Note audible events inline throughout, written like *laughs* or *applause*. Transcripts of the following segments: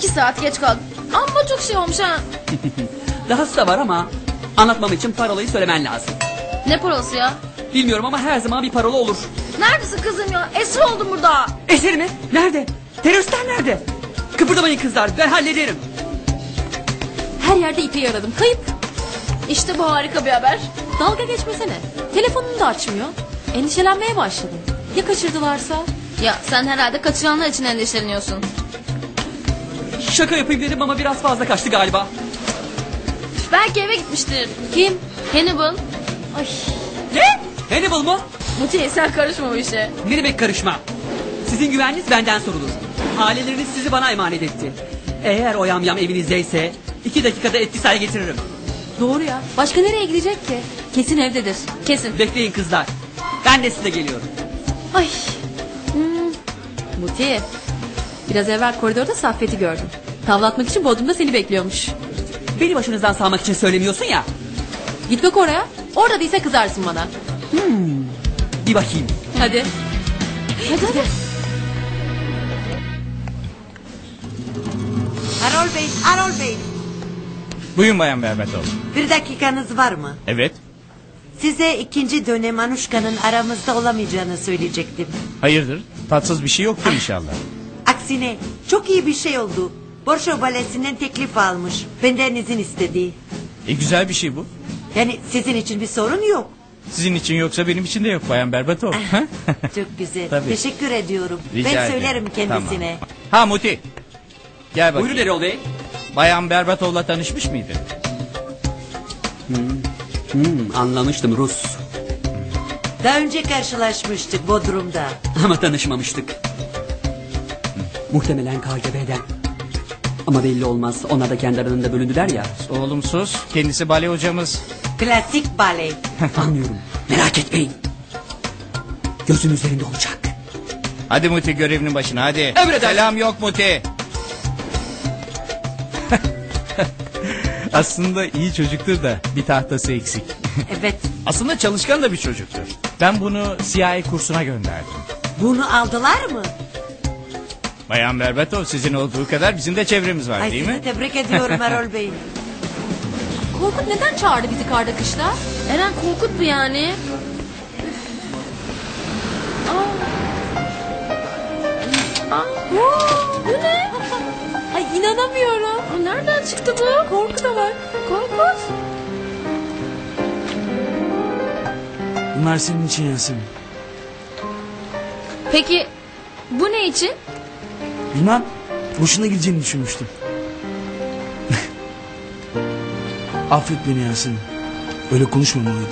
İki saat geç kaldım. Amma çok şey olmuş ha. *laughs* Dahası da var ama anlatmam için parolayı söylemen lazım. Ne parası ya? Bilmiyorum ama her zaman bir parola olur. Neredesin kızım ya? Esir oldum burada. Eseri mi? Nerede? Teröristler nerede? Kıpırdamayın kızlar ben hallederim. Her yerde İpek'i aradım. Kayıp. İşte bu harika bir haber. Dalga geçmesene. Telefonunu da açmıyor. Endişelenmeye başladım. Ya kaçırdılarsa? Ya sen herhalde kaçıranlar için endişeleniyorsun. Şaka yapayım dedim ama biraz fazla kaçtı galiba. Belki eve gitmiştir. Kim? Hannibal. Ay. Ne? Hannibal mı? Muti sen karışma bu işe. Ne demek karışma? Sizin güveniniz benden sorulur. Aileleriniz sizi bana emanet etti. Eğer o yamyam evinizdeyse iki dakikada etkisiz hale getiririm. Doğru ya. Başka nereye gidecek ki? Kesin evdedir. Kesin. Bekleyin kızlar. Ben de size geliyorum. Ay. Hmm. Muti. Biraz evvel koridorda Saffet'i gördüm. Tavlatmak için Bodrum'da seni bekliyormuş. Beni başınızdan sağmak için söylemiyorsun ya. Git bak oraya. Orada değilse kızarsın bana. Bir bakayım. Hadi. Hadi hadi. Erol Bey, Erol Bey. Buyurun Bayan Berbatov. Bir dakikanız var mı? Evet. Size ikinci dönem Anuşka'nın aramızda olamayacağını söyleyecektim. Hayırdır? Tatsız bir şey yoktur inşallah. Aksine çok iyi bir şey oldu. Borşo Balesi'nden teklif almış. Benden izin istedi. E güzel bir şey bu. Yani sizin için bir sorun yok. Sizin için yoksa benim için de yok Bayan Berbatov. Ha? *laughs* Çok güzel. Tabii. Teşekkür ediyorum. Rica ben ederim. söylerim kendisine. Tamam. Ha Muti. Gel bakayım. Buyurun Erol Bey. Bayan Berbatov'la tanışmış mıydın? Hmm, anlamıştım Rus. Daha önce karşılaşmıştık Bodrum'da. Ama tanışmamıştık. Muhtemelen KGB'den. Ama belli olmaz. Onlar da kendi aralarında bölündüler ya. Oğlum sus. Kendisi bale hocamız. Klasik bale. *laughs* Anlıyorum. Merak etmeyin. Gözüm üzerinde olacak. Hadi Muti görevinin başına hadi. Emredersin. Selam yok Muti. *laughs* Aslında iyi çocuktur da bir tahtası eksik. *laughs* Evet. Aslında çalışkan da bir çocuktur. Ben bunu CIA kursuna gönderdim. Bunu aldılar mı? Bayan Berbatov sizin olduğu kadar bizim de çevremiz var Ay değil sizi mi? tebrik ediyorum Erol Bey. *laughs* Korkut neden çağırdı bizi karda kışta? Eren Korkut bu yani. Bu ne? Ay inanamıyorum. Aa, nereden çıktı bu? Korku da var. Korkut. Bunlar senin için Yasemin. Peki bu ne için? Bilmem. Hoşuna gideceğini düşünmüştüm. *laughs* Affet beni Yasemin. Öyle konuşmamalıydım.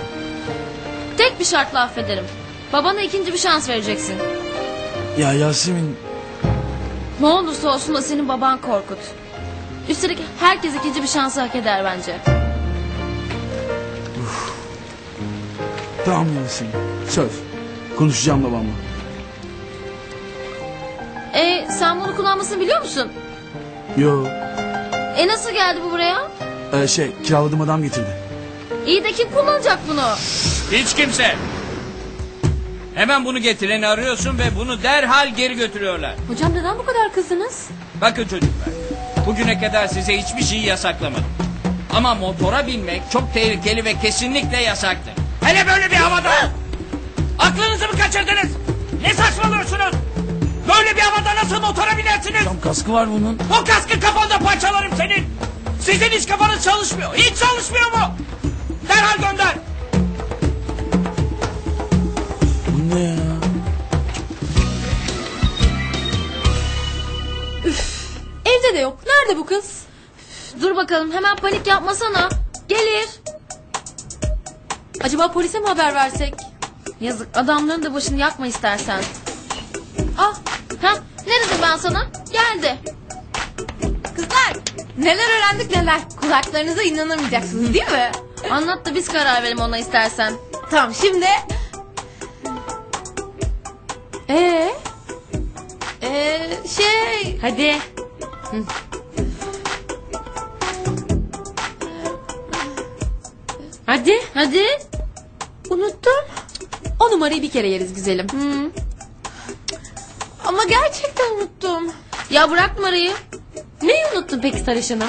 Tek bir şartla affederim. Babana ikinci bir şans vereceksin. Ya Yasemin Ne olursa olsun o senin baban Korkut. Üstelik herkes ikinci bir şansı hak eder bence. tamam Yasemin. Söz. Konuşacağım babamla. Sen bunu kullanmasını biliyor musun? Yo. E nasıl geldi bu buraya? e, şey kiraladığım adam getirdi. İyi de kim kullanacak bunu? Hiç kimse. Hemen bunu getireni arıyorsun ve bunu derhal geri götürüyorlar. Hocam neden bu kadar kızdınız? Bakın çocuklar. Bugüne kadar size hiçbir şeyi yasaklamadım. Ama motora binmek çok tehlikeli ve kesinlikle yasaktır. Hele böyle bir havada. Aklınızı mı kaçırdınız? Ne saçmalıyorsunuz? Nasıl motora binersiniz? Tam kaskı var bunun. O kaskı kafanda parçalarım senin. Sizin hiç kafanız çalışmıyor. Hiç çalışmıyor mu? Derhal gönder. Bu ne ya? Evde de yok. Nerede bu kız? Dur bakalım hemen panik yapmasana. Gelir. Acaba polise mi haber versek? Yazık adamların da başını yakma istersen. Ah ne dedim ben sana? Geldi. kızlar. Neler öğrendik neler. Kulaklarınıza inanamayacaksınız değil mi? Anlat da biz karar verelim ona istersen. Tamam şimdi. Ee? Ee, şey. Hadi. Hadi. Hadi. Unuttum. O numarayı bir kere yeriz güzelim. Ama gerçekten unuttum. Ya bırak numarayı. Neyi unuttun peki sarışınım?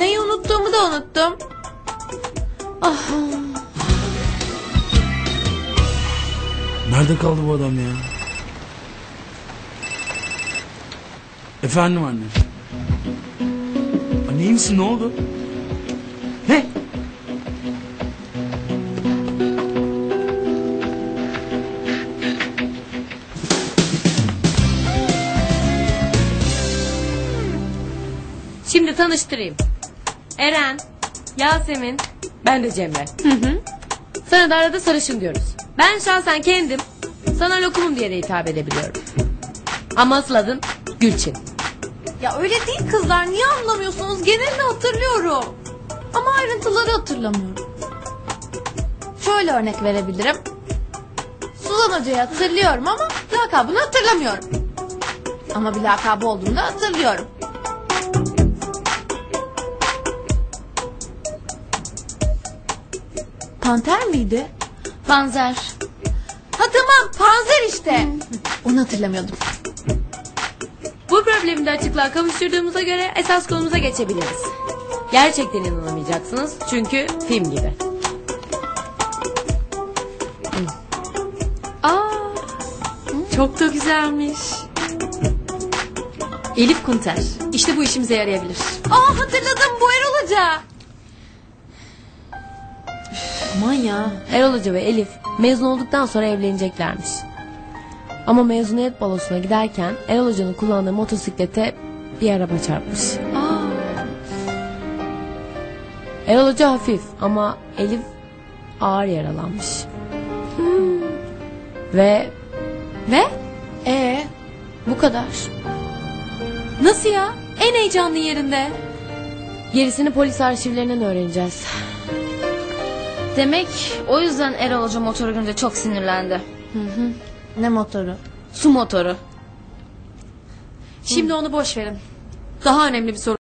Neyi unuttuğumu da unuttum. Nerede kaldı bu adam ya? Efendim anne. Anne iyi misin ne oldu? Ne? Şimdi tanıştırayım. Eren, Yasemin, ben de Cemre. Sana da arada sarışın diyoruz. Ben şahsen kendim sana lokumum diye de hitap edebiliyorum. Ama asıl adın Gülçin. Ya öyle değil kızlar. Niye anlamıyorsunuz? Genelini hatırlıyorum. Ama ayrıntıları hatırlamıyorum. Şöyle örnek verebilirim. Suzan Hoca'yı hatırlıyorum ama lakabını hatırlamıyorum. Ama bir lakabı olduğunu da hatırlıyorum. Panter miydi? Panzer. Ha tamam panzer işte. Onu hatırlamıyordum. Bu problemi de açıklığa kavuşturduğumuza göre esas konumuza geçebiliriz. Gerçekten inanamayacaksınız çünkü film gibi. Aa, çok da güzelmiş. Elif Kunter. İşte bu işimize yarayabilir. Aa hatırladım bu Erol Hoca. Aman ya. Erol Hoca ve Elif mezun olduktan sonra evleneceklermiş. Ama mezuniyet balosuna giderken Erol Hoca'nın kullandığı motosiklete bir araba çarpmış. Erol Hoca hafif ama Elif ağır yaralanmış. Ve Ve? Ee, bu kadar. nasıl ya? En heyecanlı yerinde. Gerisini polis arşivlerinden öğreneceğiz. Demek o yüzden Erol Hoca motoru görünce çok sinirlendi. Ne motoru? Su motoru. Şimdi onu boş verin. Daha önemli bir soru